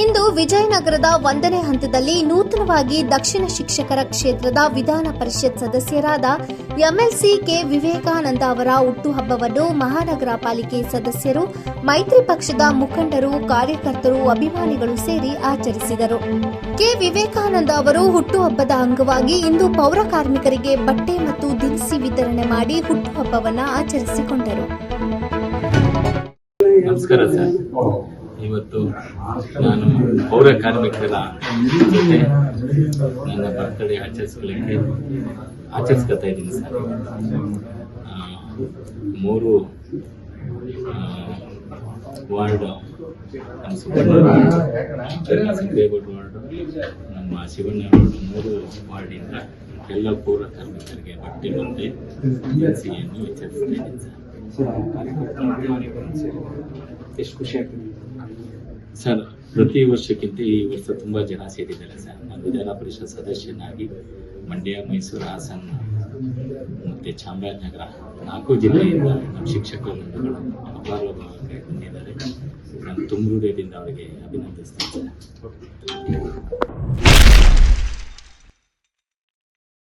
ಇಂದು ವಿಜಯನಗರದ ಒಂದನೇ ಹಂತದಲ್ಲಿ ನೂತನವಾಗಿ ದಕ್ಷಿಣ ಶಿಕ್ಷಕರ ಕ್ಷೇತ್ರದ ವಿಧಾನ ಪರಿಷತ್ ಸದಸ್ಯರಾದ ಎಂಎಲ್ಸಿ ಕೆ ವಿವೇಕಾನಂದ ಅವರ ಹುಟ್ಟುಹಬ್ಬವನ್ನು ಮಹಾನಗರ ಪಾಲಿಕೆ ಸದಸ್ಯರು, ಮೈತ್ರಿ ಪಕ್ಷದ ಮುಖಂಡರು, ಕಾರ್ಯಕರ್ತರು, ಅಭಿಮಾನಿಗಳು ಸೇರಿ ಆಚರಿಸಿದರು. ಕೆ ವಿವೇಕಾನಂದ ಅವರು ಹುಟ್ಟುಹಬ್ಬದ ಅಂಗವಾಗಿ ಇಂದು ಪೌರ ಕಾರ್ಮಿಕರಿಗೆ ಬಟ್ಟೆ ಮತ್ತು ದಿನಸಿ ವಿತರಣೆ ಮಾಡಿ ಹುಟ್ಟುಹಬ್ಬವನ್ನು ಆಚರಿಸಿಕೊಂಡರು. ಇವತ್ತು ನಾನು ಪೌರ ಕಾರ್ಮಿಕರ ಜೊತೆ ನನ್ನ ಬರ್ತಡೇ ಆಚರಿಸ್ಕೊಳ್ಳಿಕ್ಕೆ ಆಚರಿಸ್ಕೊತಾ ಇದ್ದೀನಿ ಸರ್. ಮೂರು ವಾರ್ಡ್ ನಮ್ಮ ವಾರ್ಡ್ ಸಿದ್ದೇಗೌಡ ವಾರ್ಡ್, ನಮ್ಮ ಶಿವಣ್ಣ ವಾರ್ಡ್, ಮೂರು ವಾರ್ಡಿಂದ ಎಲ್ಲ ಪೌರ ಕಾರ್ಮಿಕರಿಗೆ ಬಟ್ಟೆ ಬಂದೆ ವಿಚಾರಿಸ್ತಾ ಇದ್ದೀನಿ ಸರ್ ಎಷ್ಟು ಖುಷಿ ಆಗ್ತದೆ? ಸರ್, ಪ್ರತಿ ವರ್ಷಕ್ಕಿಂತ ಈ ವರ್ಷ ತುಂಬಾ ಜನ ಸೇರಿದ್ದಾರೆ ಸರ್. ನಾನು ವಿಧಾನ ಪರಿಷತ್ ಸದಸ್ಯನಾಗಿ ಮಂಡ್ಯ, ಮೈಸೂರು, ಹಾಸನ, ಮತ್ತೆ ಚಾಮರಾಜನಗರ ನಾಲ್ಕು ಜಿಲ್ಲೆಯಿಂದ ನಮ್ಮ ಶಿಕ್ಷಕರು ಬಂಧುಗಳು ಅಪಾರವಾಗಿ ನಾನು ತುಮರೂರಿನಿಂದ ಅವರಿಗೆ ಅಭಿನಂದಿಸ್ತೇನೆ